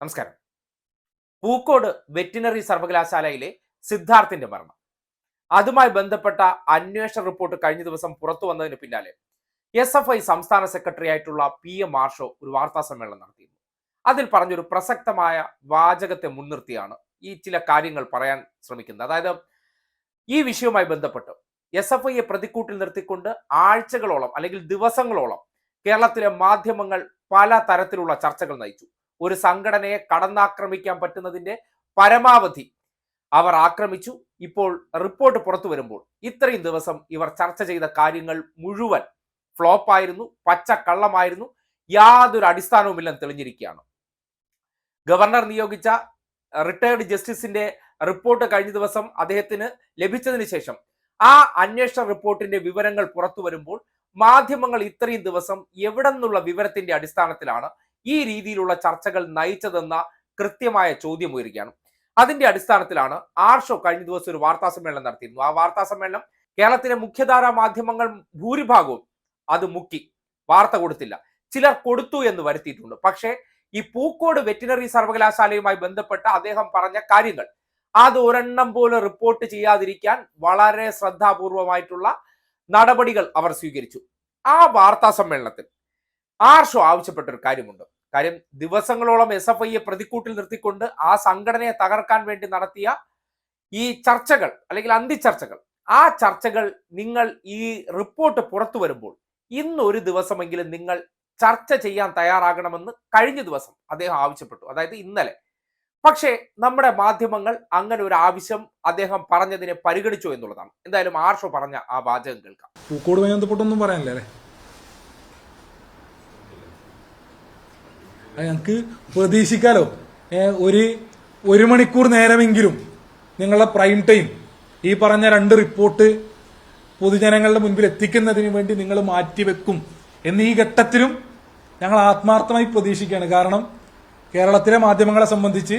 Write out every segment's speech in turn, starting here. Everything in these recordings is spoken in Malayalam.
നമസ്കാരം. പൂക്കോട് വെറ്റിനറി സർവകലാശാലയിലെ സിദ്ധാർത്ഥിന്റെ മരണം. അതുമായി ബന്ധപ്പെട്ട അന്വേഷണ റിപ്പോർട്ട് കഴിഞ്ഞ ദിവസം പുറത്തു വന്നതിന് പിന്നാലെ എസ് എഫ് ഐ സംസ്ഥാന സെക്രട്ടറി ആയിട്ടുള്ള പി എം മാർഷോ ഒരു വാർത്താ സമ്മേളനം നടത്തിയിരുന്നു. അതിൽ പറഞ്ഞൊരു പ്രസക്തമായ വാചകത്തെ മുൻനിർത്തിയാണ് ഈ ചില കാര്യങ്ങൾ പറയാൻ ശ്രമിക്കുന്നത്. അതായത് ഈ വിഷയവുമായി ബന്ധപ്പെട്ട് എസ് എഫ് ഐയെ പ്രതിക്കൂട്ടിൽ നിർത്തിക്കൊണ്ട് ആഴ്ചകളോളം അല്ലെങ്കിൽ ദിവസങ്ങളോളം കേരളത്തിലെ മാധ്യമങ്ങൾ പല തരത്തിലുള്ള ചർച്ചകൾ നയിച്ചു. ഒരു സംഘടനയെ കടന്നാക്രമിക്കാൻ പറ്റുന്നതിന്റെ പരമാവധി അവർ ആക്രമിച്ചു. ഇപ്പോൾ റിപ്പോർട്ട് പുറത്തു വരുമ്പോൾ ഇത്രയും ദിവസം ഇവർ ചർച്ച ചെയ്ത കാര്യങ്ങൾ മുഴുവൻ ഫ്ലോപ്പായിരുന്നു പച്ചക്കള്ളമായിരുന്നു യാതൊരു അടിസ്ഥാനവുമില്ലെന്ന് തെളിഞ്ഞിരിക്കുകയാണ്. ഗവർണർ നിയോഗിച്ച റിട്ടയർഡ് ജസ്റ്റിസിന്റെ റിപ്പോർട്ട് കഴിഞ്ഞ ദിവസം അദ്ദേഹത്തിന് ലഭിച്ചതിന് ശേഷം ആ അന്വേഷണ റിപ്പോർട്ടിന്റെ വിവരങ്ങൾ പുറത്തു വരുമ്പോൾ മാധ്യമങ്ങൾ ഇത്രയും ദിവസം എവിടെ നിന്നുള്ള വിവരത്തിന്റെ അടിസ്ഥാനത്തിലാണ് ഈ രീതിയിലുള്ള ചർച്ചകൾ നയിച്ചതെന്ന കൃത്യമായ ചോദ്യം ഉയരുകയാണ്. അതിന്റെ അടിസ്ഥാനത്തിലാണ് ആർഷോ കഴിഞ്ഞ ദിവസം ഒരു വാർത്താ സമ്മേളനം നടത്തിയിരുന്നു. ആ വാർത്താ സമ്മേളനം കേരളത്തിലെ മുഖ്യധാരാ മാധ്യമങ്ങൾ ഭൂരിഭാഗവും അത് മുക്കി വാർത്ത കൊടുത്തില്ല. ചിലർ കൊടുത്തു എന്ന് വരുത്തിയിട്ടുണ്ട്. പക്ഷേ ഈ പൂക്കോട് വെറ്റിനറി സർവകലാശാലയുമായി ബന്ധപ്പെട്ട അദ്ദേഹം പറഞ്ഞ കാര്യങ്ങൾ അത് ഒരെണ്ണം പോലെ റിപ്പോർട്ട് ചെയ്യാതിരിക്കാൻ വളരെ ശ്രദ്ധാപൂർവമായിട്ടുള്ള നടപടികൾ അവർ സ്വീകരിച്ചു. ആ വാർത്താ സമ്മേളനത്തിൽ ആർഷോ ആവശ്യപ്പെട്ട ഒരു കാര്യമുണ്ട്. കാര്യം ദിവസങ്ങളോളം എസ് എഫ് ഐയെ പ്രതിക്കൂട്ടിൽ നിർത്തിക്കൊണ്ട് ആ സംഘടനയെ തകർക്കാൻ വേണ്ടി നടത്തിയ ഈ ചർച്ചകൾ അല്ലെങ്കിൽ അന്തിച്ചർച്ചകൾ ആ ചർച്ചകൾ നിങ്ങൾ ഈ റിപ്പോർട്ട് പുറത്തു വരുമ്പോൾ ഇന്ന് ഒരു ദിവസമെങ്കിലും നിങ്ങൾ ചർച്ച ചെയ്യാൻ തയ്യാറാകണമെന്ന് കഴിഞ്ഞ ദിവസം അദ്ദേഹം ആവശ്യപ്പെട്ടു. അതായത് ഇന്നലെ. പക്ഷേ നമ്മുടെ മാധ്യമങ്ങൾ അങ്ങനെ ഒരു ആവശ്യം അദ്ദേഹം പറഞ്ഞതിനെ പരിഗണിച്ചു എന്നുള്ളതാണ്. എന്തായാലും ആർഷോ പറഞ്ഞ ആ വാചകം കേൾക്കാം. പൂക്കോട് ബന്ധപ്പെട്ടൊന്നും പറയാനില്ല ഞങ്ങൾക്ക് പ്രതീക്ഷിക്കാലോ. ഒരു ഒരു മണിക്കൂർ നേരമെങ്കിലും നിങ്ങളുടെ പ്രൈം ടൈം ഈ പറഞ്ഞ രണ്ട് റിപ്പോർട്ട് പൊതുജനങ്ങളുടെ മുൻപിൽ എത്തിക്കുന്നതിന് വേണ്ടി നിങ്ങൾ മാറ്റിവെക്കും എന്ന് ഈ ഘട്ടത്തിലും ഞങ്ങൾ ആത്മാർത്ഥമായി പ്രതീക്ഷിക്കുകയാണ്. കാരണം കേരളത്തിലെ മാധ്യമങ്ങളെ സംബന്ധിച്ച്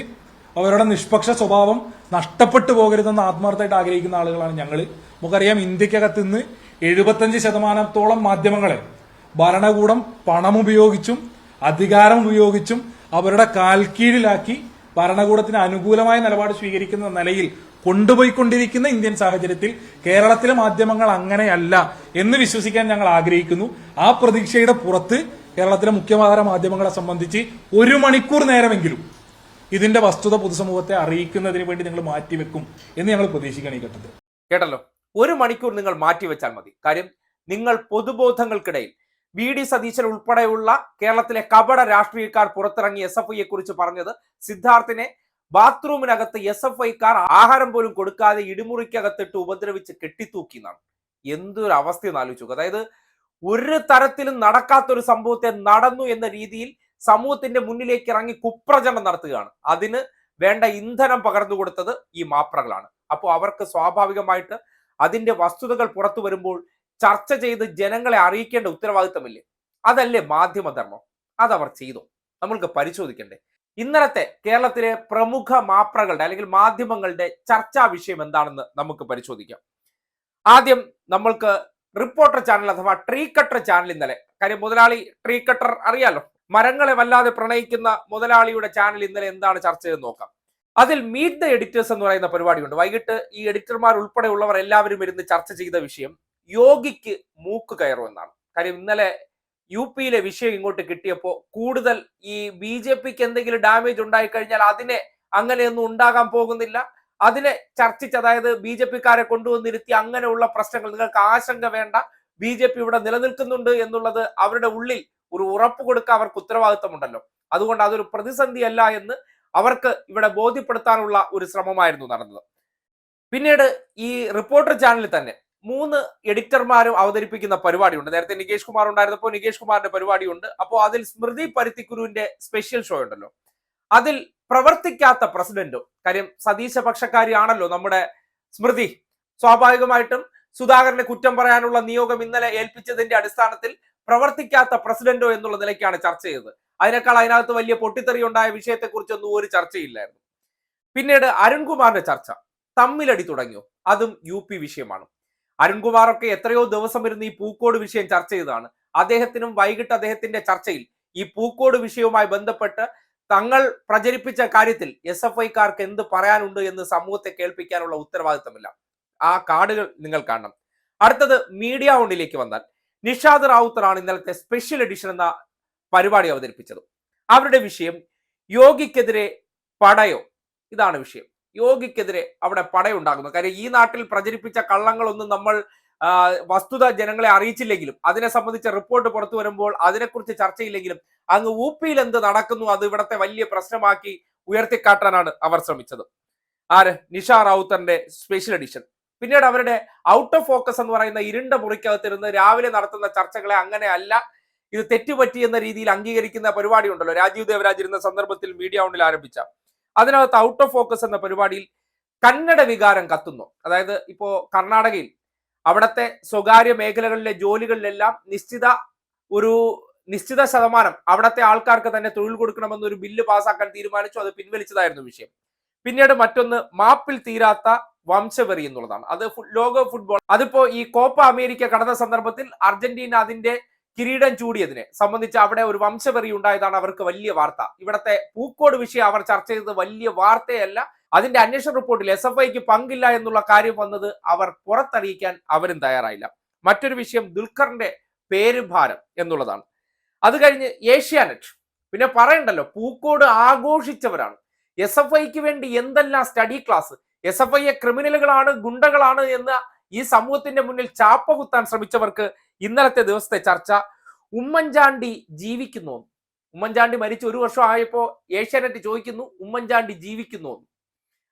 അവരുടെ നിഷ്പക്ഷ സ്വഭാവം നഷ്ടപ്പെട്ടു പോകരുതെന്ന് ആത്മാർത്ഥമായിട്ട് ആഗ്രഹിക്കുന്ന ആളുകളാണ് ഞങ്ങൾ നമുക്കറിയാം ഇന്ത്യക്കകത്ത് നിന്ന് എഴുപത്തഞ്ച് ശതമാനത്തോളം മാധ്യമങ്ങളെ ഭരണകൂടം പണം ഉപയോഗിച്ചും അധികാരം ഉപയോഗിച്ചും അവരുടെ കാൽക്കീഴിലാക്കി ഭരണകൂടത്തിന് അനുകൂലമായ നിലപാട് സ്വീകരിക്കുന്ന നിലയിൽ കൊണ്ടുപോയിക്കൊണ്ടിരിക്കുന്ന ഇന്ത്യൻ സാഹചര്യത്തിൽ കേരളത്തിലെ മാധ്യമങ്ങൾ അങ്ങനെയല്ല എന്ന് വിശ്വസിക്കാൻ ഞങ്ങൾ ആഗ്രഹിക്കുന്നു. ആ പ്രതീക്ഷയുടെ പുറത്ത് കേരളത്തിലെ മുഖ്യധാര മാധ്യമങ്ങളെ സംബന്ധിച്ച് ഒരു മണിക്കൂർ നേരമെങ്കിലും ഇതിന്റെ വസ്തുത പൊതുസമൂഹത്തെ അറിയിക്കുന്നതിന് വേണ്ടി നിങ്ങൾ മാറ്റിവെക്കും എന്ന് ഞങ്ങൾ പ്രതീക്ഷിക്കണം ഈ ഘട്ടത്തിൽ. കേട്ടല്ലോ? ഒരു മണിക്കൂർ നിങ്ങൾ മാറ്റിവെച്ചാൽ മതി. കാര്യം നിങ്ങൾ പൊതുബോധങ്ങൾക്കിടയിൽ വി ഡി സതീശൻ ഉൾപ്പെടെയുള്ള കേരളത്തിലെ കപട രാഷ്ട്രീയക്കാർ പുറത്തിറങ്ങി എസ് എഫ് ഐയെ കുറിച്ച് പറഞ്ഞത് സിദ്ധാർത്ഥിനെ ബാത്റൂമിനകത്ത് എസ് എഫ് ഐക്കാർ ആഹാരം പോലും കൊടുക്കാതെ ഇടിമുറിക്കകത്തിട്ട് ഉപദ്രവിച്ച് കെട്ടിത്തൂക്കി എന്നാണ് എന്തൊരു അവസ്ഥ ആലോചിച്ചു അതായത് ഒരു തരത്തിലും നടക്കാത്തൊരു സംഭവത്തെ നടന്നു എന്ന രീതിയിൽ സമൂഹത്തിന്റെ മുന്നിലേക്ക് ഇറങ്ങി കുപ്രചരണം നടത്തുകയാണ്. അതിന് വേണ്ട ഇന്ധനം പകർന്നു കൊടുത്തത് ഈ മാപ്രകളാണ്. അപ്പോൾ അവർക്ക് സ്വാഭാവികമായിട്ട് അതിന്റെ വസ്തുതകൾ പുറത്തു വരുമ്പോൾ ചർച്ച ചെയ്ത് ജനങ്ങളെ അറിയിക്കേണ്ട ഉത്തരവാദിത്തമില്ലേ? അതല്ലേ മാധ്യമധർമ്മം? അതവർ ചെയ്തു. നമ്മൾക്ക് പരിശോധിക്കണ്ടേ. ഇന്നലത്തെ കേരളത്തിലെ പ്രമുഖ മാപ്രകളുടെ അല്ലെങ്കിൽ മാധ്യമങ്ങളുടെ ചർച്ചാ വിഷയം എന്താണെന്ന് നമുക്ക് പരിശോധിക്കാം. ആദ്യം നമ്മൾക്ക് റിപ്പോർട്ടർ ചാനൽ അഥവാ ട്രീ കട്ടർ ചാനൽ ഇന്നലെ കാര്യം മുതലാളി ട്രീ കട്ടർ അറിയാലോ? മരങ്ങളെ വല്ലാതെ പ്രണയിക്കുന്ന മുതലാളിയുടെ ചാനൽ ഇന്നലെ എന്താണ് ചർച്ച ചെയ്ത് നോക്കാം. അതിൽ മീറ്റ് ദ എഡിറ്റേഴ്സ് എന്ന് പറയുന്ന പരിപാടിയുണ്ട്. വൈകിട്ട് ഈ എഡിറ്റർമാർ ഉൾപ്പെടെയുള്ളവർ എല്ലാവരും ഇരുന്ന് ചർച്ച ചെയ്ത വിഷയം യോഗിക്ക് മൂക്ക് കയറുമെന്നാണ്. കാര്യം ഇന്നലെ യു പിയിലെ വിഷയം ഇങ്ങോട്ട് കിട്ടിയപ്പോൾ കൂടുതൽ ഈ ബി ജെ പിക്ക് എന്തെങ്കിലും ഡാമേജ് ഉണ്ടായി കഴിഞ്ഞാൽ അതിനെ അങ്ങനെയൊന്നും ഉണ്ടാകാൻ പോകുന്നില്ല. അതിനെ ചർച്ചിച്ച് അതായത് ബി ജെ പിക്കാരെ കൊണ്ടുവന്നിരുത്തി അങ്ങനെയുള്ള പ്രശ്നങ്ങൾ നിങ്ങൾക്ക് ആശങ്ക വേണ്ട. ബി ജെ പി ഇവിടെ നിലനിൽക്കുന്നുണ്ട് എന്നുള്ളത് അവരുടെ ഉള്ളിൽ ഒരു ഉറപ്പ് കൊടുക്കാൻ അവർക്ക് ഉത്തരവാദിത്തമുണ്ടല്ലോ. അതുകൊണ്ട് അതൊരു പ്രതിസന്ധിയല്ല എന്ന് അവർക്ക് ഇവിടെ ബോധ്യപ്പെടുത്താനുള്ള ഒരു ശ്രമമായിരുന്നു നടന്നത്. പിന്നീട് ഈ റിപ്പോർട്ടർ ചാനലിൽ തന്നെ മൂന്ന് എഡിറ്റർമാരും അവതരിപ്പിക്കുന്ന പരിപാടിയുണ്ട്. നേരത്തെ നികേഷ് കുമാർ ഉണ്ടായിരുന്നപ്പോൾ നികേഷ് കുമാറിന്റെ പരിപാടിയുണ്ട്. അപ്പോൾ അതിൽ സ്മൃതി പരുത്തിക്കുരുവിന്റെ സ്പെഷ്യൽ ഷോ ഉണ്ടല്ലോ. അതിൽ പ്രവർത്തിക്കാത്ത പ്രസിഡന്റോ കാര്യം സതീശ പക്ഷക്കാരിയാണല്ലോ നമ്മുടെ സ്മൃതി. സ്വാഭാവികമായിട്ടും സുധാകരനെ കുറ്റം പറയാനുള്ള നിയോഗം ഇന്നലെ ഏൽപ്പിച്ചതിന്റെ അടിസ്ഥാനത്തിൽ പ്രവർത്തിക്കാത്ത പ്രസിഡന്റോ എന്നുള്ള നിലയ്ക്കാണ് ചർച്ച ചെയ്തത്. അതിനേക്കാൾ അതിനകത്ത് വലിയ പൊട്ടിത്തെറി ഉണ്ടായ വിഷയത്തെക്കുറിച്ചൊന്നും ഒരു ചർച്ചയില്ലായിരുന്നു. പിന്നീട് അരുൺകുമാറിന്റെ ചർച്ച. തമ്മിലടി തുടങ്ങിയോ? അതും യു വിഷയമാണ്. അരുൺകുമാറൊക്കെ എത്രയോ ദിവസം ഇരുന്ന് ഈ പൂക്കോട് വിഷയം ചർച്ച ചെയ്തതാണ്. അദ്ദേഹത്തിനും വൈകിട്ട് അദ്ദേഹത്തിന്റെ ചർച്ചയിൽ ഈ പൂക്കോട് വിഷയവുമായി ബന്ധപ്പെട്ട് തങ്ങൾ പ്രചരിപ്പിച്ച കാര്യത്തിൽ എസ് എഫ് ഐക്കാർക്ക് എന്ത് പറയാനുണ്ട് എന്ന് സമൂഹത്തെ കേൾപ്പിക്കാനുള്ള ഉത്തരവാദിത്തമില്ല. ആ കാർഡുകൾ നിങ്ങൾ കാണണം. അടുത്തത് മീഡിയ ഓണിലേക്ക് വന്നാൽ നിഷാദ് റാവുത്തറാണ് ഇന്നലത്തെ സ്പെഷ്യൽ എഡിഷൻ എന്ന പരിപാടി അവതരിപ്പിച്ചത്. അവരുടെ വിഷയം യോഗിക്കെതിരെ പടയോ? ഇതാണ് വിഷയം. യോഗിക്കെതിരെ അവിടെ പടയുണ്ടാകുന്നു. കാര്യം ഈ നാട്ടിൽ പ്രചരിപ്പിച്ച കള്ളങ്ങളൊന്നും നമ്മൾ വസ്തുത ജനങ്ങളെ അറിയിച്ചില്ലെങ്കിലും അതിനെ സംബന്ധിച്ച റിപ്പോർട്ട് പുറത്തു വരുമ്പോൾ അതിനെക്കുറിച്ച് ചർച്ചയില്ലെങ്കിലും അങ്ങ് ഊപ്പിയിൽ എന്ത് നടക്കുന്നു അത് ഇവിടത്തെ വലിയ പ്രശ്നമാക്കി ഉയർത്തിക്കാട്ടാനാണ് അവർ ശ്രമിച്ചത്. ആര്? നിഷ റാവുത്തറിന്റെ സ്പെഷ്യൽ എഡിഷൻ. പിന്നീട് അവരുടെ ഔട്ട് ഓഫ് ഫോക്കസ് എന്ന് പറയുന്ന ഇരുണ്ട മുറിക്കകത്തിരുന്ന് രാവിലെ നടത്തുന്ന ചർച്ചകളെ അങ്ങനെ അല്ല. ഇത് തെറ്റുപറ്റി എന്ന രീതിയിൽ അംഗീകരിക്കുന്ന പരിപാടി ഉണ്ടല്ലോ രാജീവ് ദേവരാജ് ഇരുന്ന സന്ദർഭത്തിൽ മീഡിയ ഔണ്ടിൽ ആരംഭിച്ച അതിനകത്ത് ഔട്ട് ഓഫ് ഫോക്കസ് എന്ന പരിപാടിയിൽ കന്നഡ വികാരം കത്തുന്നു. അതായത് ഇപ്പോ കർണാടകയിൽ അവിടത്തെ സ്വകാര്യ മേഖലകളിലെ ജോലികളിലെല്ലാം നിശ്ചിത ഒരു നിശ്ചിത ശതമാനം അവിടത്തെ ആൾക്കാർക്ക് തന്നെ തൊഴിൽ കൊടുക്കണമെന്ന് ഒരു ബില്ല് പാസ്സാക്കാൻ തീരുമാനിച്ചു. അത് പിൻവലിച്ചതായിരുന്നു വിഷയം. പിന്നീട് മറ്റൊന്ന് മാപ്പിൽ തീരാത്ത വംശവെറി എന്നുള്ളതാണ്. അത് ലോക ഫുട്ബോൾ. അതിപ്പോ ഈ കോപ്പ അമേരിക്ക കടന്ന സന്ദർഭത്തിൽ അർജന്റീന അതിന്റെ കിരീടം ചൂടിയതിനെ സംബന്ധിച്ച് അവിടെ ഒരു വംശവെറി ഉണ്ടായതാണ് അവർക്ക് വലിയ വാർത്ത. ഇവിടത്തെ പൂക്കോട് വിഷയം അവർ ചർച്ച ചെയ്തത് വലിയ വാർത്തയല്ല. അതിന്റെ അന്വേഷണ റിപ്പോർട്ടിൽ എസ് എഫ് ഐക്ക് പങ്കില്ല എന്നുള്ള കാര്യം വന്നത് അവർ പുറത്തറിയിക്കാൻ അവരും തയ്യാറായില്ല. മറ്റൊരു വിഷയം ദുൽഖറിന്റെ പേരുഭാരം എന്നുള്ളതാണ്. അത് കഴിഞ്ഞ് ഏഷ്യാനെറ്റ്. പിന്നെ പറയണ്ടല്ലോ പൂക്കോട് ആഘോഷിച്ചവരാണ്. എസ് എഫ് ഐക്ക് വേണ്ടി എന്തെല്ലാം സ്റ്റഡി ക്ലാസ്? എസ് എഫ് ഐയെ ക്രിമിനലുകളാണ് ഗുണ്ടകളാണ് എന്ന് ഈ സമൂഹത്തിന്റെ മുന്നിൽ ചാപ്പ കുത്താൻ ശ്രമിച്ചവർക്ക് ഇന്നലത്തെ ദിവസത്തെ ചർച്ച ഉമ്മൻചാണ്ടി ജീവിക്കുന്നു. ഉമ്മൻചാണ്ടി മരിച്ച് ഒരു വർഷം ആയപ്പോ ഏഷ്യാനെറ്റ് ചോദിക്കുന്നു ഉമ്മൻചാണ്ടി ജീവിക്കുന്നു.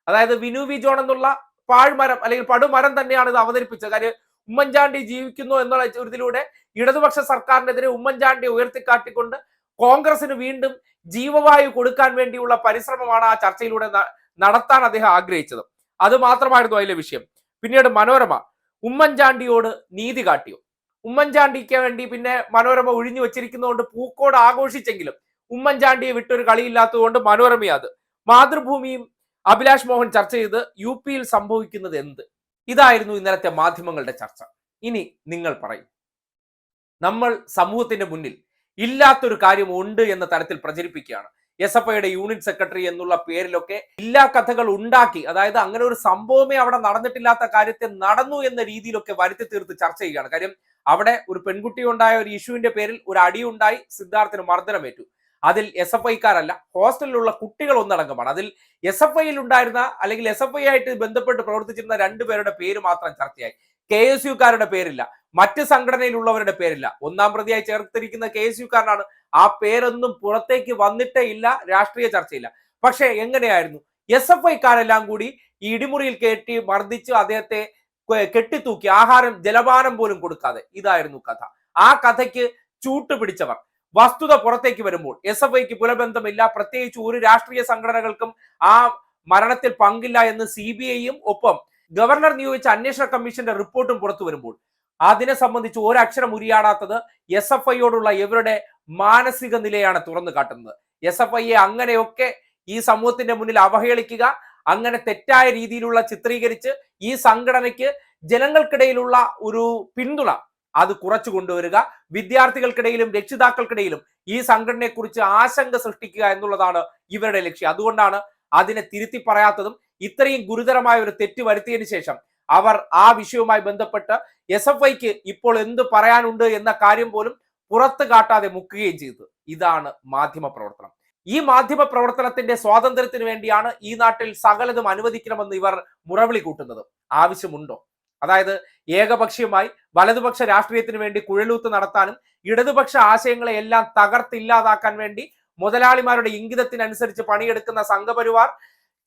അതായത് വിനു വി ജോൺ എന്നുള്ള പാഴ്മരം അല്ലെങ്കിൽ പടുമരം തന്നെയാണ് ഇത് അവതരിപ്പിച്ചത്. കാര്യം ഉമ്മൻചാണ്ടി ജീവിക്കുന്നു എന്നുള്ള ഇതിലൂടെ ഇടതുപക്ഷ സർക്കാരിനെതിരെ ഉമ്മൻചാണ്ടി ഉയർത്തിക്കാട്ടിക്കൊണ്ട് കോൺഗ്രസിന് വീണ്ടും ജീവവായു കൊടുക്കാൻ വേണ്ടിയുള്ള പരിശ്രമമാണ് ആ ചർച്ചയിലൂടെ നടത്താൻ അദ്ദേഹം ആഗ്രഹിച്ചത്. അത് മാത്രമായിരുന്നു അതിലെ വിഷയം. പിന്നീട് മനോരമ. ഉമ്മൻചാണ്ടിയോട് നീതി കാട്ടിയോ? ഉമ്മൻചാണ്ടിക്ക് വേണ്ടി പിന്നെ മനോരമ ഒഴിഞ്ഞു വെച്ചിരിക്കുന്നതുകൊണ്ട് പൂക്കോട് ആഘോഷിച്ചെങ്കിലും ഉമ്മൻചാണ്ടിയെ വിട്ടൊരു കളിയില്ലാത്തതുകൊണ്ട് മനോരമയാത്. മാതൃഭൂമിയും അഭിലാഷ് മോഹൻ ചർച്ച ചെയ്ത് യു പിയിൽ സംഭവിക്കുന്നത് എന്ത്? ഇതായിരുന്നു ഇന്നലത്തെ മാധ്യമങ്ങളുടെ ചർച്ച. ഇനി നിങ്ങൾ പറയും. നമ്മൾ സമൂഹത്തിന്റെ മുന്നിൽ ഇല്ലാത്തൊരു കാര്യം ഉണ്ട് എന്ന തരത്തിൽ പ്രചരിപ്പിക്കുകയാണ്. എസ് എഫ് ഐയുടെ യൂണിറ്റ് സെക്രട്ടറി എന്നുള്ള പേരിലൊക്കെ ഇല്ലാ കഥകൾ ഉണ്ടാക്കി അതായത് അങ്ങനെ ഒരു സംഭവമേ അവിടെ നടന്നിട്ടില്ലാത്ത കാര്യത്തെ നടന്നു എന്ന രീതിയിലൊക്കെ വരുത്തി തീർത്ത് ചർച്ച ചെയ്യുകയാണ്. കാര്യം അവിടെ ഒരു പെൺകുട്ടി ഉണ്ടായ ഒരു ഇഷ്യൂവിന്റെ പേരിൽ ഒരു അടിയുണ്ടായി സിദ്ധാർത്ഥിന് മർദ്ദനമേറ്റു. അതിൽ എസ് എഫ് ഐക്കാരല്ല ഹോസ്റ്റലിലുള്ള കുട്ടികൾ ഒന്നടങ്കമാണ്. അതിൽ എസ് എഫ് ഐയിൽ ഉണ്ടായിരുന്ന അല്ലെങ്കിൽ എസ് എഫ് ഐ ആയിട്ട് ബന്ധപ്പെട്ട് പ്രവർത്തിച്ചിരുന്ന രണ്ടുപേരുടെ പേര് മാത്രം ചർച്ചയായി. കെ എസ് യുക്കാരുടെ പേരില്ല മറ്റ് സംഘടനയിലുള്ളവരുടെ പേരില്ല. ഒന്നാം പ്രതിയായി ചേർത്തിരിക്കുന്ന കെ എസ് യുക്കാരനാണ് ആ പേരൊന്നും പുറത്തേക്ക് വന്നിട്ടേ ഇല്ല രാഷ്ട്രീയ ചർച്ചയില്ല. പക്ഷെ എങ്ങനെയായിരുന്നു? എസ് എഫ് ഐക്കാരെല്ലാം കൂടി ഈ ഇടിമുറിയിൽ കയറ്റി മർദ്ദിച്ചു അദ്ദേഹത്തെ കെട്ടിത്തൂക്കി ആഹാരം ജലപാനം പോലും കൊടുക്കാതെ. ഇതായിരുന്നു കഥ. ആ കഥയ്ക്ക് ചൂട്ടുപിടിച്ചവർ വസ്തുത പുറത്തേക്ക് വരുമ്പോൾ എസ് എഫ് ഐക്ക് പുലബന്ധമില്ല. പ്രത്യേകിച്ച് ഒരു രാഷ്ട്രീയ സംഘടനകൾക്കും ആ മരണത്തിൽ പങ്കില്ല എന്ന് സി ബി ഐയും ഒപ്പം ഗവർണർ നിയോഗിച്ച അന്വേഷണ കമ്മീഷന്റെ റിപ്പോർട്ടും പുറത്തു വരുമ്പോൾ അതിനെ സംബന്ധിച്ച് ഒരക്ഷരം ഉരിയാടാത്തത് എസ് എഫ് ഐയോടുള്ള ഇവരുടെ മാനസിക നിലയാണ് തുറന്നു കാട്ടുന്നത്. എസ് എഫ് ഐയെ അങ്ങനെയൊക്കെ ഈ സമൂഹത്തിന്റെ മുന്നിൽ അവഹേളിക്കുക അങ്ങനെ തെറ്റായ രീതിയിലുള്ള ചിത്രീകരിച്ച് ഈ സംഘടനയ്ക്ക് ജനങ്ങൾക്കിടയിലുള്ള ഒരു പിന്തുണ അത് കുറച്ചു കൊണ്ടുവരിക വിദ്യാർത്ഥികൾക്കിടയിലും രക്ഷിതാക്കൾക്കിടയിലും ഈ സംഘടനയെക്കുറിച്ച് ആശങ്ക സൃഷ്ടിക്കുക എന്നുള്ളതാണ് ഇവരുടെ ലക്ഷ്യം. അതുകൊണ്ടാണ് അതിനെ തിരുത്തി പറയാത്തതും ഇത്രയും ഗുരുതരമായ ഒരു തെറ്റ് വരുത്തിയതിനു ശേഷം അവർ ആ വിഷയവുമായി ബന്ധപ്പെട്ട് എസ് എഫ് ഐക്ക് ഇപ്പോൾ എന്ത് പറയാനുണ്ട് എന്ന കാര്യം പോലും പുറത്ത് കാട്ടാതെ മുക്കുകയും ചെയ്തത്. ഇതാണ് മാധ്യമ പ്രവർത്തനം. ഈ മാധ്യമ പ്രവർത്തനത്തിന്റെ സ്വാതന്ത്ര്യത്തിന് വേണ്ടിയാണ് ഈ നാട്ടിൽ സകലതും അനുവദിക്കണമെന്ന് ഇവർ മുറവിളി കൂട്ടുന്നത്. ആവശ്യമുണ്ടോ? അതായത് ഏകപക്ഷീയമായി വലതുപക്ഷ രാഷ്ട്രീയത്തിന് വേണ്ടി കുഴലൂത്ത് നടത്താനും ഇടതുപക്ഷ ആശയങ്ങളെ എല്ലാം തകർത്തില്ലാതാക്കാൻ വേണ്ടി മുതലാളിമാരുടെ ഇംഗിതത്തിനനുസരിച്ച് പണിയെടുക്കുന്ന സംഘപരിവാർ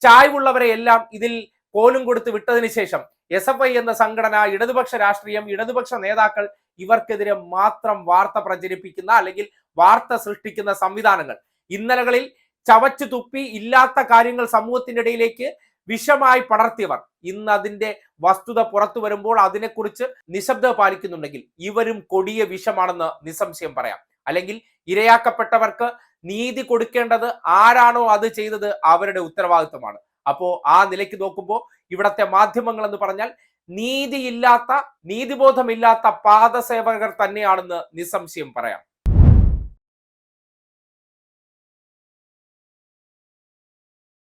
ചായ്വുള്ളവരെ എല്ലാം ഇതിൽ കോലും കൊടുത്ത് വിട്ടതിന് ശേഷം എസ് എഫ് ഐ എന്ന സംഘടന ഇടതുപക്ഷ രാഷ്ട്രീയം ഇടതുപക്ഷ നേതാക്കൾ ഇവർക്കെതിരെ മാത്രം വാർത്ത പ്രചരിപ്പിക്കുന്ന അല്ലെങ്കിൽ വാർത്ത സൃഷ്ടിക്കുന്ന സംവിധാനങ്ങൾ ഇന്നലകളിൽ ചവച്ചു തുപ്പി ഇല്ലാത്ത കാര്യങ്ങൾ സമൂഹത്തിന്റെ ഇടയിലേക്ക് വിഷമായി പടർത്തിയവർ. ഇന്ന് അതിന്റെ വസ്തുത പുറത്തു വരുമ്പോൾ അതിനെക്കുറിച്ച് നിശബ്ദത പാലിക്കുന്നുണ്ടെങ്കിൽ ഇവരും കൊടിയ വിഷമാണെന്ന് നിസ്സംശയം പറയാം. അല്ലെങ്കിൽ ഇരയാക്കപ്പെട്ടവർക്ക് നീതി കൊടുക്കേണ്ടത് ആരാണോ അത് ചെയ്തത് അവരുടെ ഉത്തരവാദിത്വമാണ്. അപ്പോ ആ നിലയ്ക്ക് നോക്കുമ്പോൾ ഇവിടത്തെ മാധ്യമങ്ങൾ എന്ന് പറഞ്ഞാൽ നീതിയില്ലാത്ത നീതിബോധമില്ലാത്ത പാദസേവകർ തന്നെയാണെന്ന് നിസ്സംശയം പറയാം.